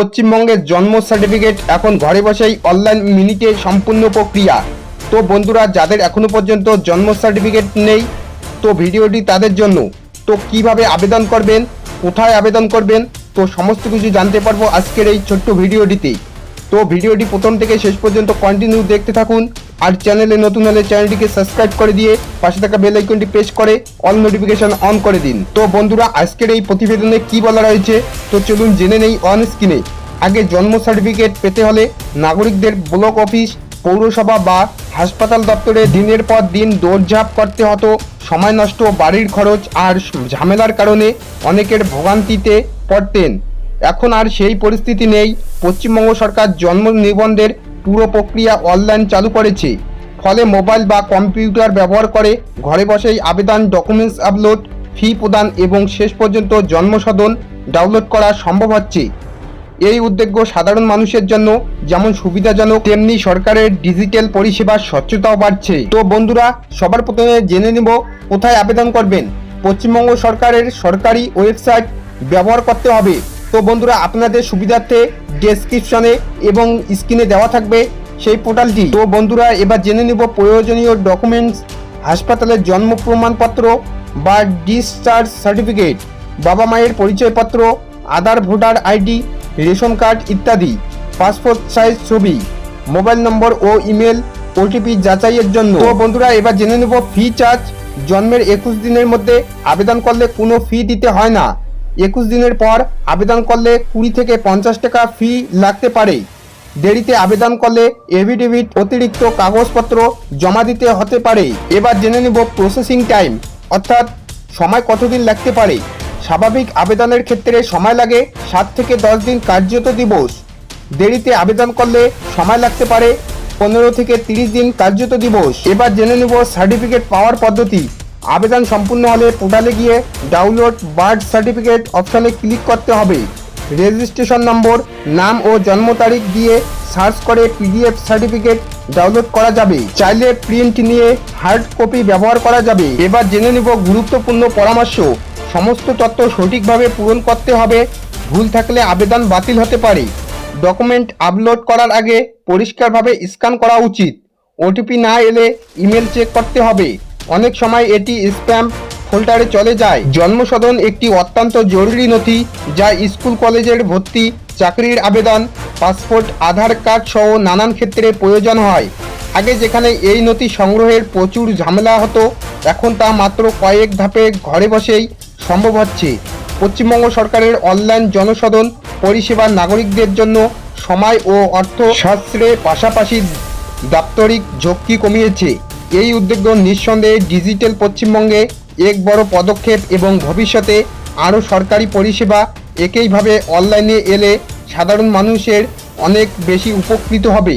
পশ্চিমবঙ্গের জন্ম সার্টিফিকেট এখন ঘরে বসেই অনলাইন মিনিটে সম্পূর্ণ প্রক্রিয়া। তো বন্ধুরা, যাদের এখনও পর্যন্ত জন্ম সার্টিফিকেট নেই, তো ভিডিওটি তাদের জন্য। তো কীভাবে আবেদন করবেন, কোথায় আবেদন করবেন, তো সমস্ত কিছু জানতে পারব আজকের এই ছোট্ট ভিডিওটিতেই তো ভিডিওটি প্রথম থেকে শেষ পর্যন্ত কন্টিনিউ দেখতে থাকুন। আর চ্যানেলে নতুন হলে চ্যানেলটিকে সাবস্ক্রাইব করে দিয়ে পাশে থাকা বেল আইকনটি প্রেস করে অল নোটিফিকেশন অন করে দিন। তো বন্ধুরা, আজকের এই প্রতিবেদনে কি বলা রয়েছে? তো চলুন জেনে নেই অন স্ক্রিনে আগে জন্ম সার্টিফিকেট পেতে হলে নাগরিকদের ব্লক অফিস পৌরসভা বা হাসপাতাল দপ্তরে দিনের পর দিন দৌড়ঝাঁপ করতে হতো। সময় নষ্ট, বাড়ির খরচ আর ঝামেলার কারণে অনেকের ভোগান্তিতে পড়তেন। এখন আর সেই পরিস্থিতি নেই। পশ্চিমবঙ্গ সরকার জন্ম নিবন্ধের পুরো প্রক্রিয়া অনলাইন চালু করেছে। ফলে মোবাইল বা কম্পিউটার ব্যবহার করে ঘরে বসেই আবেদন ডকুমেন্টস আপলোড ফি প্রদান এবং শেষ পর্যন্ত জন্মসদন ডাউনলোড করা সম্ভব হচ্ছে। এই উদ্যোগ সাধারণ মানুষের জন্য যেমন সুবিধাজনক, তেমনি সরকারের ডিজিটাল পরিষেবার স্বচ্ছতাও বাড়ছে। তো বন্ধুরা, সবার প্রথমে জেনে নেব কোথায় আবেদন করবেন। পশ্চিমবঙ্গ সরকারের সরকারি ওয়েবসাইট ব্যবহার করতে হবে। তো বন্ধুরা, আপনাদের সুবিধার্থে ডেসক্রিপশনে এবং স্ক্রিনে দেওয়া থাকবে সেই পোর্টালটি তো বন্ধুরা, এবার জেনে নেব প্রয়োজনীয় ডকুমেন্টস হাসপাতালের জন্ম প্রমাণপত্র বা ডিসচার্জ সার্টিফিকেট বাবা মায়ের পরিচয়পত্র, Aadhaar, voter ID ration card ইত্যাদি পাসপোর্ট সাইজ ছবি মোবাইল নম্বর ও ইমেল ওটিপি যাচাইয়ের জন্য। তো বন্ধুরা, এবার জেনে নেব ফি চার্জ জন্মের একুশ দিনের মধ্যে আবেদন করলে কোনো ফি দিতে হয় না। একুশ দিনের পর আবেদন করলে কুড়ি থেকে পঞ্চাশ টাকা ফি লাগতে পারে। দেরিতে আবেদন করলে এভিডেভিট অতিরিক্ত কাগজপত্র জমা দিতে হতে পারে। এবার জেনে নেব প্রসেসিং টাইম অর্থাৎ সময় কতদিন লাগতে পারে। স্বাভাবিক আবেদনের ক্ষেত্রে সময় লাগে সাত থেকে দশ দিন কার্যত দিবস। দেরিতে আবেদন করলে সময় লাগতে পারে পনেরো থেকে তিরিশ দিন কার্যত দিবস। এবার জেনে নেব সার্টিফিকেট পাওয়ার পদ্ধতি। আবেদন সম্পূর্ণ হলে পোর্টালে গিয়ে ডাউনলোড বার্থ সার্টিফিকেট অপশানে ক্লিক করতে হবে। রেজিস্ট্রেশন নম্বর, নাম ও জন্ম তারিখ দিয়ে সার্চ করে পিডিএফ সার্টিফিকেট ডাউনলোড করা যাবে। চাইলে প্রিন্ট নিয়ে হার্ড কপি ব্যবহার করা যাবে। এবার জেনে নেব গুরুত্বপূর্ণ পরামর্শ। সমস্ত তথ্য সঠিকভাবে পূরণ করতে হবে। ভুল থাকলে আবেদন বাতিল হতে পারে। ডকুমেন্ট আপলোড করার আগে পরিষ্কারভাবে স্ক্যান করা উচিত। ওটিপি না এলে ইমেল চেক করতে হবে। অনেক সময় এটি স্প্যাম ফোল্ডারে চলে যায়। জন্মসদন একটি অত্যন্ত জরুরি নথি যা স্কুল কলেজের ভর্তি, চাকরির আবেদন, পাসপোর্ট, আধার কার্ড সহ নানান ক্ষেত্রে প্রয়োজন হয়। আগে যেখানে এই নথি সংগ্রহের প্রচুর ঝামেলা হতো, এখন তা মাত্র কয়েক ধাপে ঘরে বসেই সম্ভব হচ্ছে। পশ্চিমবঙ্গ সরকারের অনলাইন জনসদন পরিষেবা নাগরিকদের জন্য সময় ও অর্থ সাশ্রয়ের পাশাপাশি দাপ্তরিক ঝক্কি কমিয়েছে। এই উদ্যোগ নিঃসন্দেহে ডিজিটাল পশ্চিমবঙ্গে এক বড় পদক্ষেপ এবং ভবিষ্যতে আরও সরকারি পরিষেবা একইভাবে অনলাইনে এলে সাধারণ মানুষের অনেক বেশি উপকৃত হবে।